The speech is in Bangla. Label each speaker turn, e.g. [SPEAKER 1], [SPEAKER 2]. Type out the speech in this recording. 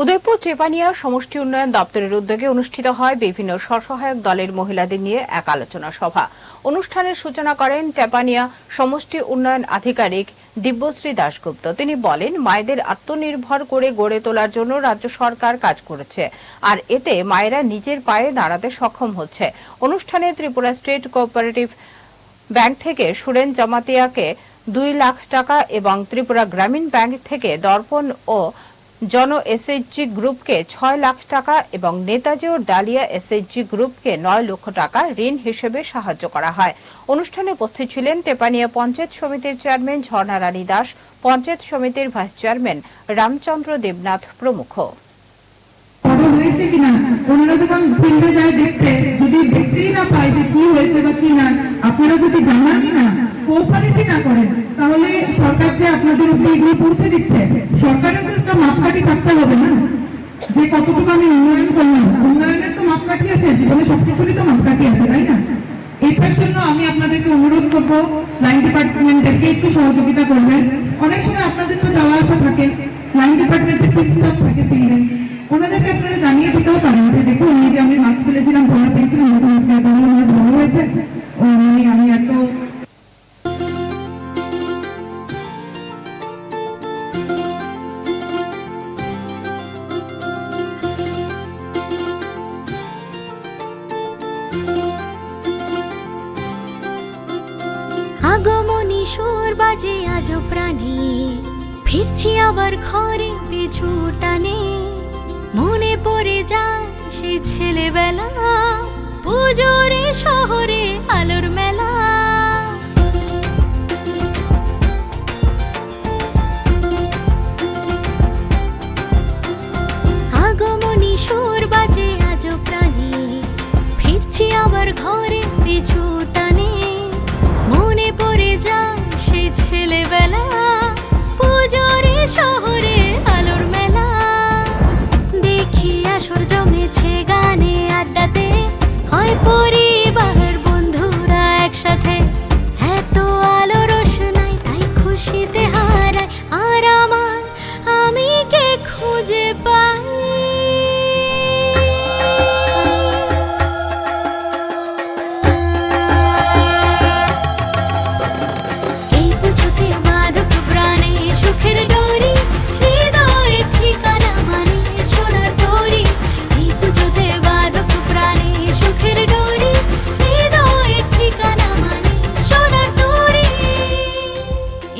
[SPEAKER 1] উদয়পুর চেপানিয়া সমষ্টি উন্নয়ন দপ্তরের উদ্যোগে অনুষ্ঠিত হয় বিভিন্ন স্বসহায়ক দলের মহিলাদের নিয়ে এক আলোচনা সভা। অনুষ্ঠানের সূচনা করেন টেপানিয়া সমষ্টি উন্নয়ন আধিকারিক দিব্যশ্রী দাশগুপ্ত। তিনি বলেন, মায়েদের আত্মনির্ভর করে গড়ে তোলার জন্য রাজ্য সরকার কাজ করেছে, আর এতে মায়েরা নিজের পায়ে দাঁড়াতে সক্ষম হচ্ছে। অনুষ্ঠানে ত্রিপুরা স্টেট কোঅপারেটিভ ব্যাংক থেকে সুরেন জামাতিয়াকে দুই লাখ টাকা এবং ত্রিপুরা গ্রামীণ ব্যাংক থেকে দর্পণ ও জন এসএইচজি গ্রুপকে ছয় লাখ টাকা এবং নেতাজি ও ডালিয়া এসএইচজি গ্রুপকে নয় লক্ষ টাকা ঋণ হিসেবে সাহায্য করা হয়। অনুষ্ঠানে উপস্থিত ছিলেন তেপানিয়া পঞ্চায়েত সমিতির চেয়ারম্যান ঝর্ণা রানী দাস, পঞ্চায়েত সমিতির ভাইস চেয়ারম্যান রামচন্দ্র দেবনাথ প্রমুখ।
[SPEAKER 2] হয়েছে কিনা? ওনারা যখন ফিল্ডে যায় দেখতে, যদি দেখতেই না পায় যে কি হয়েছে বা কি না, আপনারা যদি জানানই না কোঅপারেটই না করেন, তাহলে সরকার যে আপনাদের উপরে এগুলো পৌঁছে দিচ্ছে। মাপকাঠি থাকতে হবে না। যে কতটুকু আমি উন্নয়ন করলাম, উন্নয়নের তো মাপকাঠি আছে, জীবনে সবকিছুরই তো মাপকাঠি আছে, তাই না? এটার জন্য আমি আপনাদেরকে অনুরোধ করব লাইন ডিপার্টমেন্টকে একটু সহযোগিতা করবেন। অনেক সময় আপনাদের তো যাওয়া আসা থাকে লাইন ডিপার্টমেন্টের থাকে ফিল্ডে
[SPEAKER 3] আগমনী সুর বাজে আজ প্রাণে। ফিরছি আবার ঘরে পিছু টানে। মনে পড়ে যায় সে ছেলেবেলা। পুজোরে শহরে সে